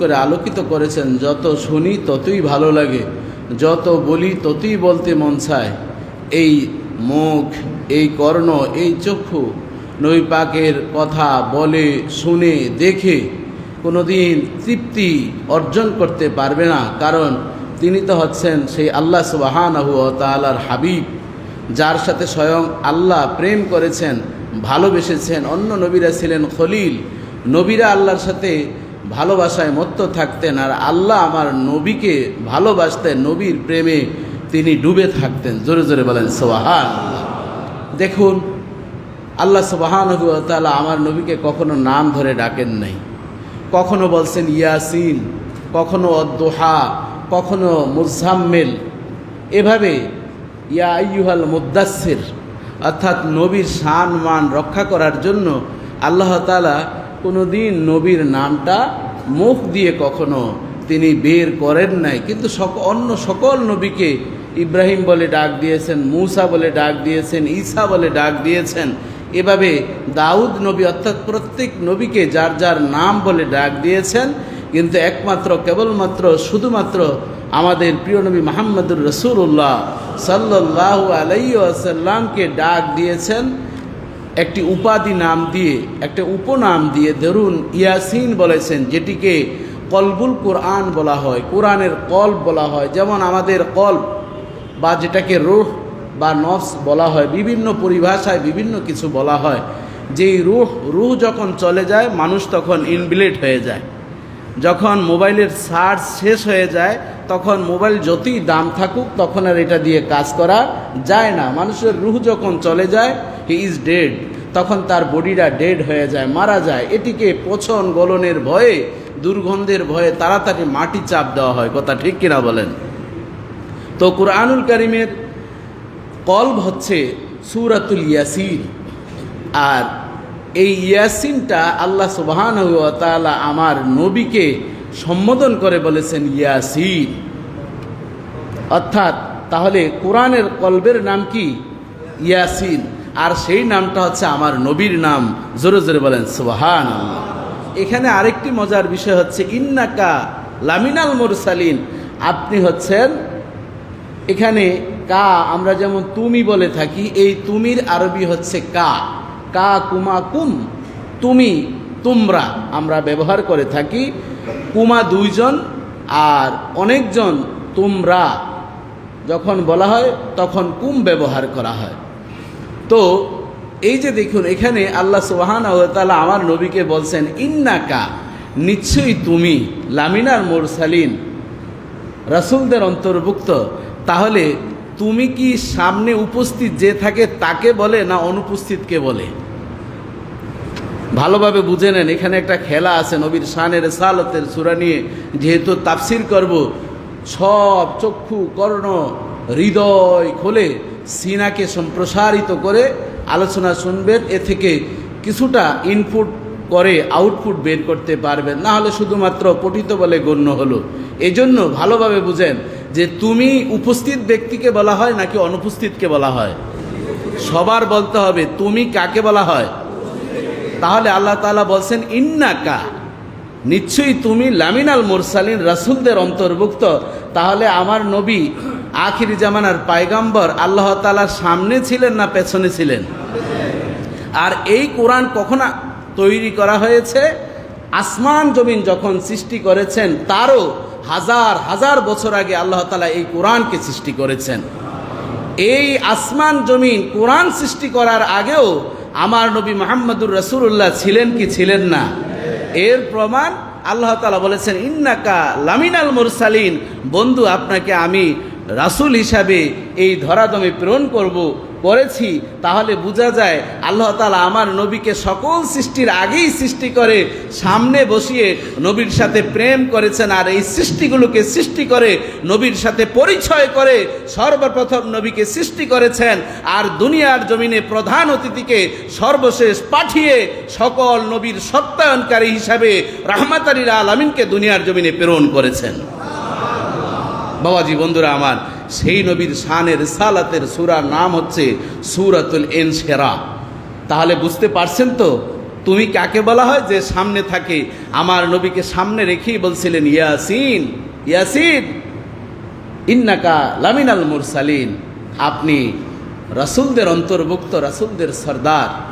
করে আলোকিত করেছেন, যত শুনি ততই ভালো লাগে, যত বলি ততই বলতে মন চায়। এই মুখ, এই কর্ণ, এই চক্ষু নবী পাকের কথা বলে, শুনে, দেখে কোনোদিন তৃপ্তি অর্জন করতে পারবে না, কারণ তিনি তো হচ্ছেন সেই আল্লাহ সুবাহানাহু তালার হাবিব, যার সাথে স্বয়ং আল্লাহ প্রেম করেছেন, ভালোবেসেছেন, অন্য নবীরা ছিলেন খলিল, নবীরা আল্লাহর সাথে ভালোবাসায় মত্ত থাকতেন আর আল্লাহ আমার নবীকে ভালোবাসতেন, নবীর প্রেমে তিনি ডুবে থাকতেন। জোরে জোরে বলেন সোহান দেখুন, আল্লাহ সুবাহান তালা আমার নবীকে কখনো নাম ধরে ডাকেন নাই। কখনো বলছেন ইয়াসিন, কখনো অদ্দোহা, কখনো মুজাম্মেল। এভাবে, ইয়া আইয়ুহাল মুদাসির অর্থাৎ নবীর শান মান রক্ষা করার জন্য আল্লাহ তালা কোনো দিন নবীর নামটা মুখ দিয়ে কখনো তিনি বের করেন নাই। কিন্তু সক, অন্য সকল নবীকে ইব্রাহিম বলে ডাক দিয়েছেন, মূসা বলে ডাক দিয়েছেন, ঈসা বলে ডাক দিয়েছেন, এভাবে দাউদ নবী অর্থাৎ প্রত্যেক নবীকে যার যার নাম বলে ডাক দিয়েছেন, কিন্তু একমাত্র, কেবলমাত্র, শুধুমাত্র আমাদের প্রিয় নবী মাহমুদুর রসুল্লাহ সাল্লাহ আলাইসাল্লামকে ডাক দিয়েছেন। একটি উপাধি নাম দিয়ে, একটা উপনাম দিয়ে ধরুন ইয়াসিন বলেছেন, যেটিকে কলবুল কোরআন বলা হয়, কোরআনের কল্প বলা হয়, যেমন আমাদের কল্প বা যেটাকে রুহ বা নফস বলা হয়, বিভিন্ন পরিভাষায় বিভিন্ন কিছু বলা হয়। যেই রুহ রুহ যখন চলে যায়, মানুষ তখন ইনবিলেট হয়ে যায়। যখন মোবাইলের চার্জ শেষ হয়ে যায়, তখন মোবাইল যতই দাম থাকুক, তখন আর এটা দিয়ে কাজ করা যায় না। মানুষের রুহ যখন চলে যায় হি ইজ ডেড তখন তার বডিটা ডেড হয়ে যায়, মারা যায়। এটিকে পচন গলনের ভয়ে, দুর্গন্ধের ভয়ে তাড়াতাড়ি মাটি চাপ দেওয়া হয়। কথা ঠিক কিনা বলেন? তো কোরআনুল করিমের কলব হচ্ছে সুরাতুল ইয়াসিন। আর এই ইয়াসিনটা আল্লাহ সুবাহান তালা আমার নবীকে সম্বোধন করে বলেছেন, ইয়াসিন। অর্থাৎ তাহলে কোরআনের কলবের নাম কি? ইয়াসিন। আর সেই নামটা হচ্ছে আমার নবীর নাম। জোরে জোরে বলেন আল্লাহ এখানে আরেকটি মজার বিষয় হচ্ছে, ইন্নাকা লামিনাল মুরসালিন। আপনি হচ্ছেন, এখানে কা, আমরা যেমন তুমি বলে থাকি, এই তুমির আরবি হচ্ছে কা। কা কুমা কুম, তুমি তোমরা। আমরা ব্যবহার করে থাকি, কুমা দুইজন আর অনেকজন তোমরা। যখন বলা হয়, তখন কুম ব্যবহার করা হয়। তো এই যে দেখুন, এখানে আল্লাহ সুবাহান তালা আমার নবীকে বলছেন, ইন্নাকা, নিশ্চয়ই তুমি লামিনার মোরসালিন, রাসুলদের অন্তর্ভুক্ত। তাহলে তুমি কি সামনে উপস্থিত যে থাকে তাকে বলে না অনুপস্থিতকে বলে? ভালোভাবে বুঝে নেন, এখানে একটা খেলা আছে নবীর শানের সালতের সুরা নিয়ে, যেহেতু তাফসির করব, সব চক্ষু, কর্ণ, হৃদয় খোলে সিনাকে সম্প্রসারিত করে আলোচনা শুনবেন, এ থেকে কিছুটা ইনপুট করে আউটপুট বের করতে পারবেন। না হলে শুধুমাত্র পঠিত বলে গণ্য হলো। এজন্য ভালোভাবে বুঝেন যে তুমি উপস্থিত ব্যক্তিকে বলা হয় নাকি অনুপস্থিতকে বলা হয়? সবার বলতে হবে, তুমি কাকে বলা হয়? তাহলে আল্লাহ তালা বলছেন, ইন্নাকা। নিশ্চয়ই তুমি লামিনাল মোরসালিন, রাসুলদের অন্তর্ভুক্ত। তাহলে আমার নবী আখির জামানার পায়গাম্বর আল্লাহ তালার সামনে ছিলেন না পেছনে ছিলেন? আর এই কোরআন কখন তৈরি করা হয়েছে? আসমান জমিন যখন সৃষ্টি করেছেন, তারও হাজার হাজার বছর আগে আল্লাহ তালা এই কোরআনকে সৃষ্টি করেছেন। এই আসমান জমিন কোরআন সৃষ্টি করার আগেও আমার নবী মোহাম্মদুর রসুল্লাহ ছিলেন কি ছিলেন না? এর প্রমাণ আল্লাহ তালা বলেছেন, ইন্নাকা লামিনাল মুরসালিন। বন্ধু, আপনাকে আমি রাসুল হিসাবে এই ধরাদমে প্রেরণ করব, করেছি, তাহলে বোঝা যায় আল্লাহ তালা আমার নবীকে সকল সৃষ্টির আগেই সৃষ্টি করে, সামনে বসিয়ে নবীর সাথে প্রেম করেছেন আর এই সৃষ্টিগুলোকে সৃষ্টি করে, নবীর সাথে পরিচয় করে, সর্বপ্রথম নবীকে সৃষ্টি করেছেন আর দুনিয়ার জমিনে প্রধান অতিথিকে সর্বশেষ পাঠিয়ে সকল নবীর সত্যায়নকারী হিসাবে রাহমাতারিরা আলামিনকে দুনিয়ার জমিনে প্রেরণ করেছেন। বাবাজি, বন্ধুরা আমার, সেই নবীর শানের সালাতের সুরার নাম হচ্ছে সুরাতুল এন সেরা তাহলে বুঝতে পারছেন তো? তুমি কাকে বলা হয়? যে সামনে থাকে। আমার নবীকে সামনে রেখেই বলছিলেন, ইয়াসিন ইয়াসিন, ইন্নাকা লামিনাল মুরসালিন। আপনি রাসুলদের অন্তর্ভুক্ত রাসুলদের সর্দার।